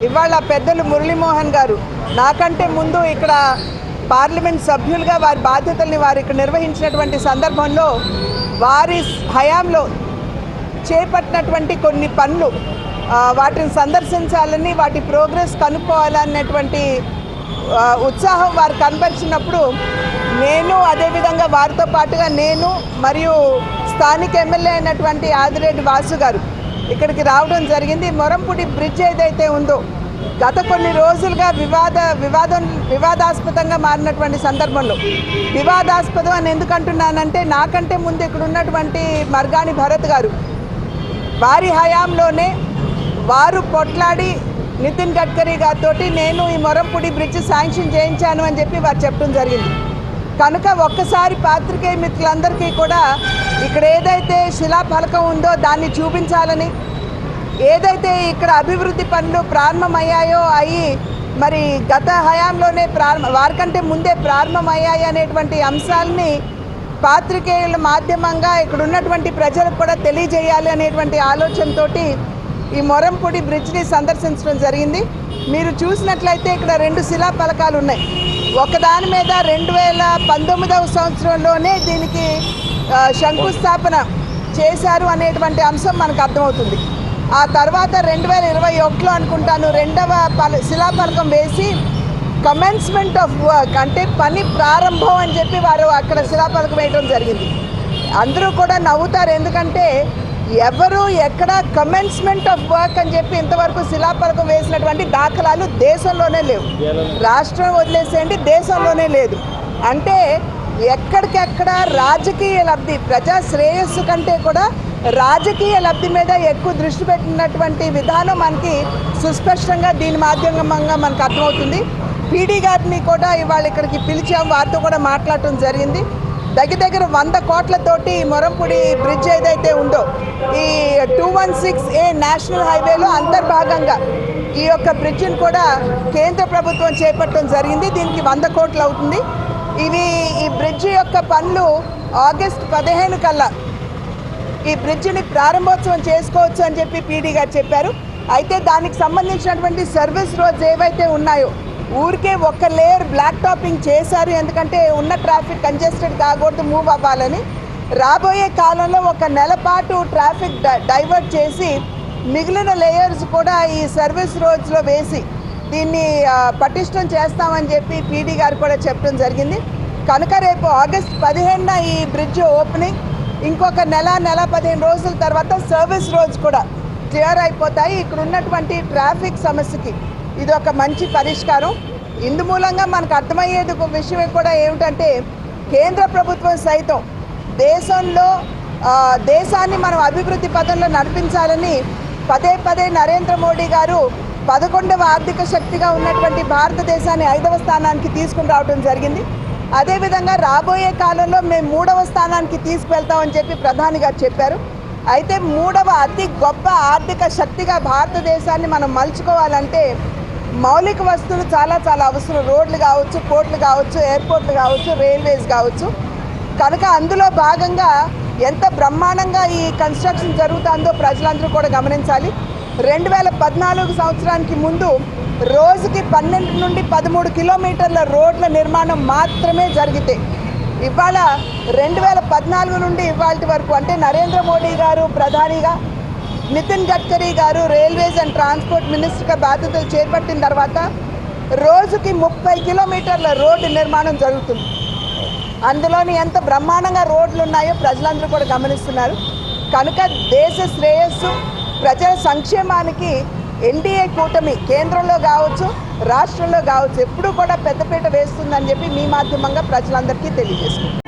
ఇవాళ పెద్దలు మురళీమోహన్ గారు నాకంటే ముందు ఇక్కడ పార్లమెంట్ సభ్యులుగా వారి బాధ్యతల్ని వారు ఇక్కడ నిర్వహించినటువంటి సందర్భంలో వారి హయాంలో చేపట్టినటువంటి కొన్ని పనులు వాటిని సందర్శించాలని వాటి ప్రోగ్రెస్ కనుక్కోవాలన్నటువంటి ఉత్సాహం వారు కనపరిచినప్పుడు నేను అదేవిధంగా వారితో పాటుగా నేను మరియు స్థానిక ఎమ్మెల్యే అయినటువంటి ఆదిరెడ్డి వాసు గారు ఇక్కడికి రావడం జరిగింది. మొరంపుడి బ్రిడ్జ్ ఏదైతే ఉందో గత కొన్ని రోజులుగా వివాద వివాదం వివాదాస్పదంగా మారినటువంటి సందర్భంలో. వివాదాస్పదం అని ఎందుకు అంటున్నానంటే నాకంటే ముందు ఇక్కడ ఉన్నటువంటి మర్గాని భరత్ గారు వారి హయాంలోనే వారు పొట్లాడి నితిన్ గడ్కరీ గారితో నేను ఈ మొరంపుడి బ్రిడ్జ్ శాంక్షన్ చేయించాను అని చెప్పి వారు చెప్పడం జరిగింది. కనుక ఒక్కసారి పాత్రికేయ మిత్రులందరికీ కూడా ఇక్కడ ఏదైతే శిలాఫలకం ఉందో దాన్ని చూపించాలని ఏదైతే ఇక్కడ అభివృద్ధి పనులు ప్రారంభమయ్యాయో అయ్యి మరి గత హయాంలోనే ప్రారంభ వారికంటే ముందే ప్రారంభమయ్యాయి అనేటువంటి అంశాలని పాత్రికేయుల మాధ్యమంగా ఇక్కడ ఉన్నటువంటి ప్రజలకు కూడా తెలియజేయాలి అనేటువంటి ఆలోచనతో ఈ మొరంపూడి బ్రిడ్జ్ని సందర్శించడం జరిగింది. మీరు చూసినట్లయితే ఇక్కడ రెండు శిలా పలకాలు ఉన్నాయి. ఒకదాని మీద రెండు వేల పంతొమ్మిదవ సంవత్సరంలోనే దీనికి శంకుస్థాపన చేశారు అనేటువంటి అంశం మనకు అర్థమవుతుంది. ఆ తర్వాత రెండు వేల ఇరవై ఒకటిలో అనుకుంటాను రెండవ పల శిలాఫలకం వేసి కమెన్స్మెంట్ ఆఫ్ వర్క్ అంటే పని ప్రారంభం అని చెప్పి వారు అక్కడ శిలాఫలకం వేయడం జరిగింది. అందరూ కూడా నవ్వుతారు ఎందుకంటే ఎవరు ఎక్కడ కమెన్స్మెంట్ ఆఫ్ వర్క్ అని చెప్పి ఇంతవరకు శిలాఫలకం వేసినటువంటి దాఖలాలు దేశంలోనే లేవు. రాష్ట్రం వదిలేసేయండి దేశంలోనే లేదు. అంటే ఎక్కడికెక్కడ రాజకీయ లబ్ధి ప్రజా శ్రేయస్సు కంటే కూడా రాజకీయ లబ్ధి మీద ఎక్కువ దృష్టి పెట్టినటువంటి విధానం మనకి సుస్పష్టంగా దీని మాధ్యమంగా మనకు అర్థమవుతుంది. పీడీ గారిని కూడా ఇవాళ ఇక్కడికి పిలిచాం వారితో కూడా మాట్లాడటం జరిగింది. దగ్గర దగ్గర వంద కోట్లతోటి మొరంపుడి బ్రిడ్జ్ ఏదైతే ఉందో ఈ two one six A national హైవేలో అంతర్భాగంగా ఈ యొక్క బ్రిడ్జిని కూడా కేంద్ర ప్రభుత్వం చేపట్టడం జరిగింది. దీనికి వంద కోట్లు అవుతుంది. ఇవి ఈ బ్రిడ్జ్ యొక్క పనులు ఆగస్ట్ పదిహేను కల్లా ఈ బ్రిడ్జిని ప్రారంభోత్సవం చేసుకోవచ్చు అని చెప్పి పీడీ గారు చెప్పారు. అయితే దానికి సంబంధించినటువంటి సర్వీస్ రోడ్స్ ఏవైతే ఉన్నాయో ఊరికే ఒక్క లేయర్ బ్లాక్ టాపింగ్ చేశారు. ఎందుకంటే ఉన్న ట్రాఫిక్ కంజెస్టెడ్ కాకూడదు మూవ్ అవ్వాలని. రాబోయే కాలంలో ఒక నెల పాటు ట్రాఫిక్ డై- డైవర్ట్ చేసి మిగిలిన లేయర్స్ కూడా ఈ సర్వీస్ రోడ్స్లో వేసి దీన్ని పటిష్టం చేస్తామని చెప్పి పీడీ గారు కూడా చెప్పడం జరిగింది. కనుక రేపు ఆగస్ట్ పదిహేనున ఈ బ్రిడ్జ్ ఓపెనింగ్. ఇంకొక నెల నెల పదిహేను రోజుల తర్వాత సర్వీస్ రోడ్స్ కూడా క్లియర్ అయిపోతాయి ఇక్కడ ఉన్నటువంటి ట్రాఫిక్ సమస్యకి ఇది ఒక మంచి పరిష్కారం. ఇందు మూలంగా మనకు అర్థమయ్యేది ఒక విషయం కూడా ఏమిటంటే కేంద్ర ప్రభుత్వం సైతం దేశంలో దేశాన్ని మనం అభివృద్ధి పదంలో నడిపించాలని పదే పదే నరేంద్ర మోడీ గారు పదకొండవ ఆర్థిక శక్తిగా ఉన్నటువంటి భారతదేశాన్ని ఐదవ స్థానానికి తీసుకుని రావడం జరిగింది. అదేవిధంగా రాబోయే కాలంలో మేము మూడవ స్థానానికి తీసుకువెళ్తామని చెప్పి ప్రధాని గారు చెప్పారు. అయితే మూడవ అతి గొప్ప ఆర్థిక శక్తిగా భారతదేశాన్ని మనం మలుచుకోవాలంటే మౌలిక వస్తువులు చాలా చాలా అవసరం. రోడ్లు కావచ్చు పోర్ట్లు కావచ్చు ఎయిర్పోర్ట్లు కావచ్చు రైల్వేస్ కావచ్చు. కనుక అందులో భాగంగా ఎంత బ్రహ్మాండంగా ఈ కన్స్ట్రక్షన్ జరుగుతుందో ప్రజలందరూ కూడా గమనించాలి. రెండు వేల పద్నాలుగు సంవత్సరానికి ముందు రోజుకి పన్నెండు నుండి పదమూడు కిలోమీటర్ల రోడ్ల నిర్మాణం మాత్రమే జరిగితే ఇవాళ రెండు వేల పద్నాలుగు నుండి ఇవాళ వరకు అంటే నరేంద్ర మోడీ గారు ప్రధానిగా నితిన్ గడ్కరీ గారు రైల్వేస్ అండ్ ట్రాన్స్పోర్ట్ మినిస్టర్గా బాధ్యతలు చేపట్టిన తర్వాత రోజుకి ముప్పై కిలోమీటర్ల రోడ్డు నిర్మాణం జరుగుతుంది. అందులోని ఎంత బ్రహ్మాండంగా రోడ్లు ఉన్నాయో ప్రజలందరూ కూడా గమనిస్తున్నారు. కనుక దేశ శ్రేయస్సు ప్రజల సంక్షేమానికి ఎన్డీఏ కూటమి కేంద్రంలో కావచ్చు రాష్ట్రంలో కావచ్చు ఎప్పుడు కూడా పెద్దపీట వేస్తుందని చెప్పి మీ మాధ్యమంగా ప్రజలందరికీ తెలియజేస్తుంది